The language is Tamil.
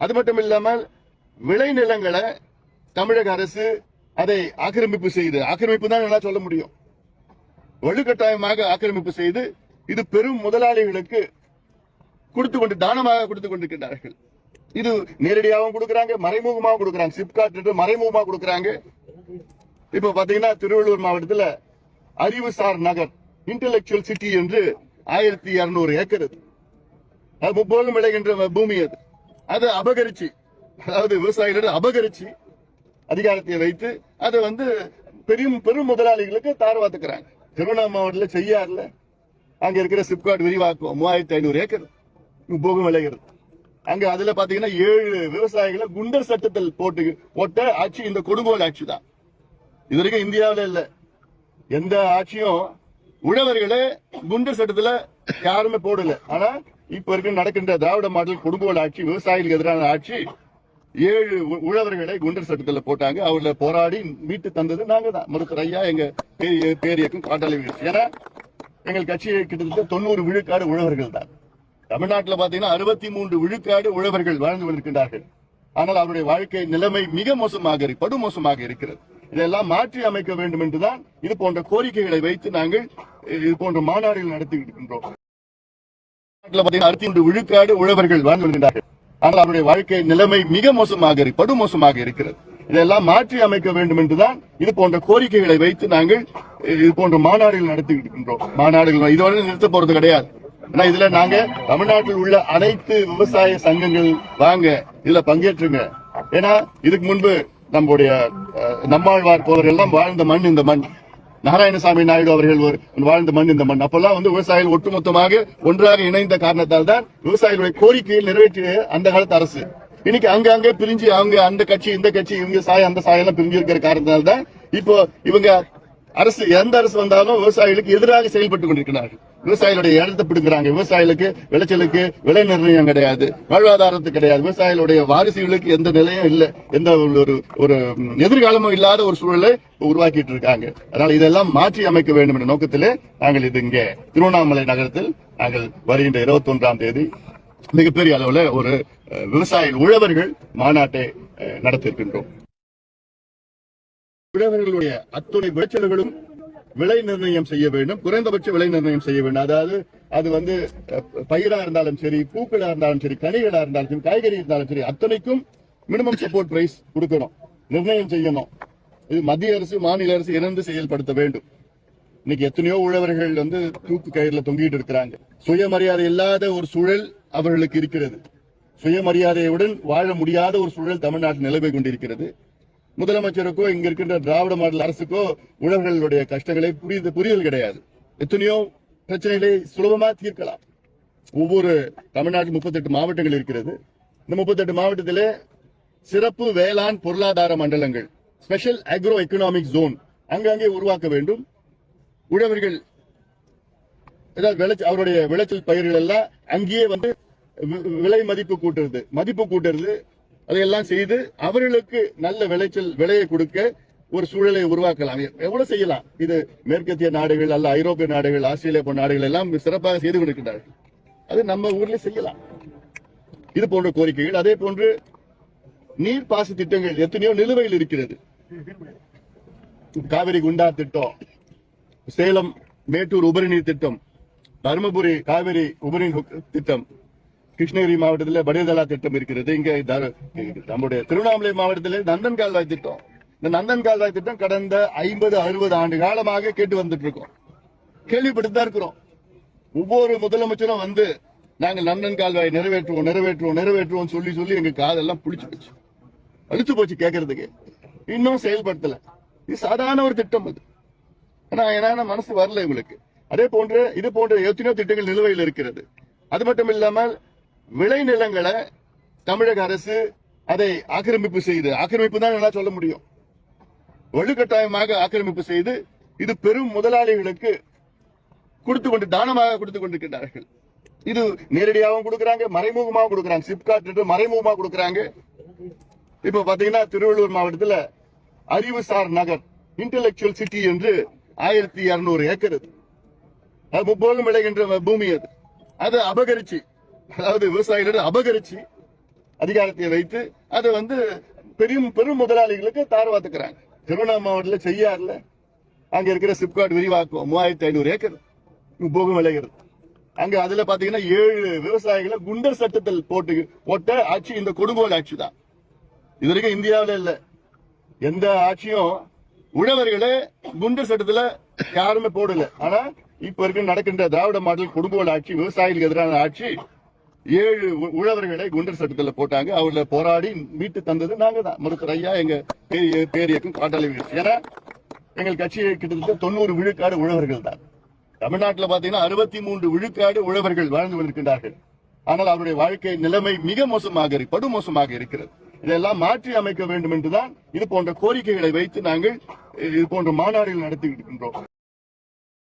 அது மட்டும் இல்லாமல் விளைநிலங்களை தமிழக அரசு அதை ஆக்கிரமிப்பு செய்து ஆக்கிரமிப்பு தான் என்னால சொல்ல முடியும். வலுக்கட்டாயமாக ஆக்கிரமிப்பு செய்து இது பெரும் முதலாளிகளுக்கு கொடுத்து கொண்டு தானமாக கொடுத்து கொண்டிருக்கிறார்கள் இது நேரடியாகவும் கொடுக்கறாங்க மறைமுகமாகவும் கொடுக்கறாங்க. சிப்காட் மறைமுகமா கொடுக்கறாங்க. இப்ப பாத்தீங்கன்னா திருவள்ளூர் மாவட்டத்துல அறிவுசார் நகர் இன்டலெக்சுவல் சிட்டி என்று ஆயிரத்தி இருநூறு ஏக்கர் அது. முப்போதும் விளைகின்ற பூமி அது. அதை அபகரிச்சு அதாவது விவசாயிகளோட அபகரிச்சு அதிகாரத்தை வைத்து அதை வந்து பெரும் பெரும் முதலாளிகளுக்கு தாரவாத்துக்கிறாங்க திருவண்ணாமலை மாவட்டத்தில் செய்யாறுல அங்க இருக்கிற சிப்காட் விரிவாக்கம் மூவாயிரத்தி ஐநூறு ஏக்கர் போகும் விளைகிறது. அங்க அதுல பாத்தீங்கன்னா ஏழு விவசாயிகளை குண்டர் சட்டத்தில் போட்டு போட்ட ஆட்சி இந்த கொடுங்கோல் ஆட்சி தான். இது வரைக்கும் இந்தியாவில் இல்ல. எந்த ஆட்சியும் உழவர்களை குண்டர் சட்டத்துல யாருமே போடல. ஆனா இப்ப இருக்க நடக்கின்ற திராவிட மாடல் கொடுங்கோல் ஆட்சி விவசாயிகளுக்கு எதிரான ஆட்சி ஏழு உழவர்களை குண்டர் சட்டத்துல போட்டாங்க. அவர்களை போராடி மீட்டு தந்தது நாங்க தான். மருத்துவர் ஐயா எங்க பேரிய- பேரியக்கம் காட்டாளி வீழ்ச்சி. ஏன்னா எங்கள் கட்சி கிட்டத்தட்ட தொண்ணூறு விழுக்காடு உழவர்கள் தான். தமிழ்நாட்டில் பாத்தீங்கன்னா அறுபத்தி மூன்று விழுக்காடு உழவர்கள் வாழ்ந்து கொண்டிருக்கின்றார்கள். ஆனால் அவருடைய வாழ்க்கை நிலைமை மிக மோசமாக இருக்கு- படு மோசமாக இருக்கிறது. இதெல்லாம் மாற்றி அமைக்க வேண்டும் என்றுதான் இது போன்ற கோரிக்கைகளை வைத்து நாங்கள் இது போன்ற மாநாடுகள் நடத்தி இருக்கின்றோம். அறுபத்தி விழுக்காடு உழவர்கள் வாழ்ந்து வருகின்றார்கள். ஆனால் அவருடைய வாழ்க்கை நிலைமை மிக மோசமாக படு மோசமாக இருக்கிறது. இதெல்லாம் மாற்றி அமைக்க வேண்டும் என்றுதான் இது போன்ற கோரிக்கைகளை வைத்து நாங்கள் இது போன்ற மாநாடுகள் நடத்தி இருக்கின்றோம். மாநாடுகள் இதுவரை நிறுத்த போறது கிடையாது. ஏன்னா இதுல நாங்க தமிழ்நாட்டில் உள்ள அனைத்து விவசாய சங்கங்கள் வாங்க இதுல பங்கேற்றுங்க. ஏன்னா இதுக்கு முன்பு நம்முடைய நம்மாழ்வார் போவர் எல்லாம் வாழ்ந்த மண் இந்த மண். நாராயணசாமி நாயுடு அவர்கள் ஒரு வாழ்ந்த மண் இந்த மண். அப்பெல்லாம் வந்து விவசாயிகள் ஒட்டுமொத்தமாக ஒன்றாக இணைந்த காரணத்தால் தான் விவசாயிகளுடைய கோரிக்கையை நிறைவேற்றிய அந்த காலத்து அரசு. இன்னைக்கு அங்க அங்க பிரிஞ்சு அவங்க அந்த கட்சி இந்த கட்சி இவங்க சாயம் அந்த சாயம் எல்லாம் பிரிஞ்சு இருக்கிற காரணத்தால் தான் இப்போ இவங்க அரசு எந்த அரசு வந்தாலும் விவசாயிகளுக்கு எதிராக செயல்பட்டு கொண்டிருக்கிறார்கள். விவசாயிகளுடைய இடத்தை பிடுங்குறாங்க. விவசாயிகளுக்கு விளைச்சலுக்கு விலை நிர்ணயம் கிடையாது. வாழ்வாதாரத்துக்கு கிடையாது. விவசாயிகளுடைய வாரிசுகளுக்கு எந்த நிலையும் இல்லை. எந்த ஒரு ஒரு எதிர்காலமும் இல்லாத ஒரு சூழலை உருவாக்கிட்டு இருக்காங்க. அதனால இதெல்லாம் மாற்றி அமைக்க வேண்டும் என்ற நோக்கத்திலே நாங்கள் இது இங்கே திருவண்ணாமலை நகரத்தில் நாங்கள் வருகின்ற இருபத்தி ஒன்றாம் தேதி மிகப்பெரிய அளவுல ஒரு அஹ், விவசாய உழவர்கள் மாநாட்டை அஹ், நடத்தியிருக்கின்றோம். உழவர்களுடைய அத்துணை விளைச்சல்களும் விலை நிர்ணயம் செய்ய வேண்டும். குறைந்தபட்ச விலை நிர்ணயம் செய்ய வேண்டும். அதாவது அது வந்து பயிரா இருந்தாலும் சரி பூக்களா இருந்தாலும் சரி கனிகளா இருந்தாலும் சரி காய்கறி இருந்தாலும் சரி அத்தனைக்கும் மினிமம் சப்போர்ட் பிரைஸ் கொடுக்கணும். நிர்ணயம் செய்யணும். இது மத்திய அரசு மாநில அரசு இணைந்து செயல்படுத்த வேண்டும். இன்னைக்கு எத்தனையோ உழவர்கள் வந்து தூக்கு கயிறுல தொங்கிட்டு இருக்கிறாங்க. சுயமரியாதை இல்லாத ஒரு சூழல் அவர்களுக்கு இருக்கிறது. சுயமரியாதையுடன் வாழ முடியாத ஒரு சூழல் தமிழ்நாட்டில் நிலவை கொண்டிருக்கிறது. முதலமைச்சருக்கோ இங்க இருக்கின்ற திராவிட மாடல் அரசுக்கோ உழவர்களுடைய கஷ்டங்களை புரியுது புரியல் கிடையாது. எத்தனையோ பிரச்சனைகளை சுலபமா தீர்க்கலாம். ஒவ்வொரு தமிழ்நாட்டில் முப்பத்தெட்டு மாவட்டங்கள் இருக்கிறது. இந்த முப்பத்தெட்டு மாவட்டத்திலே சிறப்பு வேளாண் பொருளாதார மண்டலங்கள் ஸ்பெஷல் அக்ரோ எக்கனாமிக் ஜோன் அங்கங்கே உருவாக்க வேண்டும். உழவர்கள் ஏதாவது விளைச்சல் அவருடைய விளைச்சல் பயிர்கள் எல்லாம் அங்கேயே வந்து விலை மதிப்பு கூட்டுறது. மதிப்பு கூட்டுறது அதையெல்லாம் செய்து அவர்களுக்கு நல்ல விளைச்சல் விலையை கொடுக்க ஒரு சூழலை உருவாக்கலாம். எவ்வளவு செய்யலாம்? இது மேற்கத்திய நாடுகள் அல்ல ஐரோப்பிய நாடுகள் ஆஸ்திரேலியா போன்ற நாடுகள் எல்லாம் சிறப்பாக செய்து கொடுக்கின்றார்கள் அது நம்ம ஊர்ல செய்யலாம். இது போன்ற கோரிக்கைகள் அதே போன்று நீர்ப்பாச திட்டங்கள் எத்தனையோ நிலுவையில் இருக்கிறது. காவிரி குண்டா திட்டம் சேலம் மேட்டூர் உபரி நீர் திட்டம் தருமபுரி காவிரி உபரி திட்டம் கிருஷ்ணகிரி மாவட்டத்தில் படியதலா திட்டம் இருக்கிறது. இங்க நம்முடைய திருவண்ணாமலை மாவட்டத்தில் நந்தன் கால்வாய் திட்டம். இந்த நந்தன் கால்வாய் திட்டம் கடந்த ஐம்பது அறுபது ஆண்டு காலமாக கேட்டு வந்துட்டு இருக்கோம் கேள்விப்பட்டு தான் இருக்கிறோம். ஒவ்வொரு முதலமைச்சரும் வந்து நாங்கள் நந்தன் கால்வாய் நிறைவேற்றுவோம் நிறைவேற்றுவோம் நிறைவேற்றுவோம் சொல்லி சொல்லி எங்க காதெல்லாம் புளிச்சு போச்சு. அழுத்து போச்சு கேட்கறதுக்கு இன்னும் செயல்படுத்தல. இது சாதாரண ஒரு திட்டம் அது. ஆனா ஏன்னா மனசு வரல இவங்களுக்கு அதே போன்று இது போன்ற எத்தனையோ திட்டங்கள் நிலுவையில் இருக்கிறது. அது மட்டும் இல்லாமல் விளைநிலங்களை தமிழக அரசு அதை ஆக்கிரமிப்பு செய்து ஆக்கிரமிப்பு தான் நல்லா சொல்ல முடியும். வலுக்கட்டாயமாக ஆக்கிரமிப்பு செய்து இது பெரும் முதலாளிகளுக்கு கொடுத்து கொண்டு தானமாக கொடுத்து கொண்டிருக்கிறார்கள். இது நேரடியாகவும் கொடுக்கறாங்க மறைமுகமாகவும் கொடுக்கறாங்க. சிப்காட் மறைமுகமாக கொடுக்கறாங்க. இப்ப பாத்தீங்கன்னா திருவள்ளூர் மாவட்டத்தில் அறிவுசார் நகர் இன்டெலெக்சுவல் சிட்டி என்று ஆயிரத்தி இருநூறு ஏக்கர் அது. அது முப்போகம் விளைகின்ற பூமி அது. அதை அபகரிச்சு அதாவது விவசாயிகளோட அபகரிச்சு அதிகாரத்தை வைத்து அதை வந்து பெரும் பெரும் முதலாளிகளுக்கு தாரவாத்துக்கிறாங்க திருவண்ணாமலை மாவட்டத்தில் செய்யாறுல அங்க இருக்கிற சிப்காட் விரிவாக்கம் மூவாயிரத்தி ஐநூறு ஏக்கர். போகும் விளைகிறது. அங்க அதுல பாத்தீங்கன்னா ஏழு விவசாயிகளை குண்டர் சட்டத்தில் போட்டு போட்ட ஆட்சி இந்த கொடுங்கோல் ஆட்சி தான். இது வரைக்கும் இந்தியாவில இல்ல. எந்த ஆட்சியும் உழவர்களை குண்டர் சட்டத்துல யாருமே போடல. ஆனா இப்ப இருக்க நடக்கின்ற திராவிட மாடல் கொடுங்கோல் ஆட்சி விவசாயிகளுக்கு எதிரான ஆட்சி ஏழு உழவர்களை குண்டர் சட்டத்துல போட்டாங்க. அவர்ல போராடி மீட்டு தந்தது நாங்க தான். மருத்துவர் ஐயா எங்க பேரிய- பேரியக்கும் காட்டாளி ஏன்னா எங்கள் கட்சி கிட்டத்தட்ட தொண்ணூறு விழுக்காடு உழவர்கள் தான். தமிழ்நாட்டில் பாத்தீங்கன்னா அறுபத்தி மூன்று விழுக்காடு உழவர்கள் வாழ்ந்து கொண்டிருக்கின்றார்கள் ஆனால் அவருடைய வாழ்க்கை நிலைமை மிக மோசமாக படு மோசமாக இருக்கிறது. இதெல்லாம் மாற்றி அமைக்க வேண்டும் என்றுதான் இது போன்ற கோரிக்கைகளை வைத்து நாங்கள் இது போன்ற மாநாடுகள் நடத்தி இருக்கின்றோம்.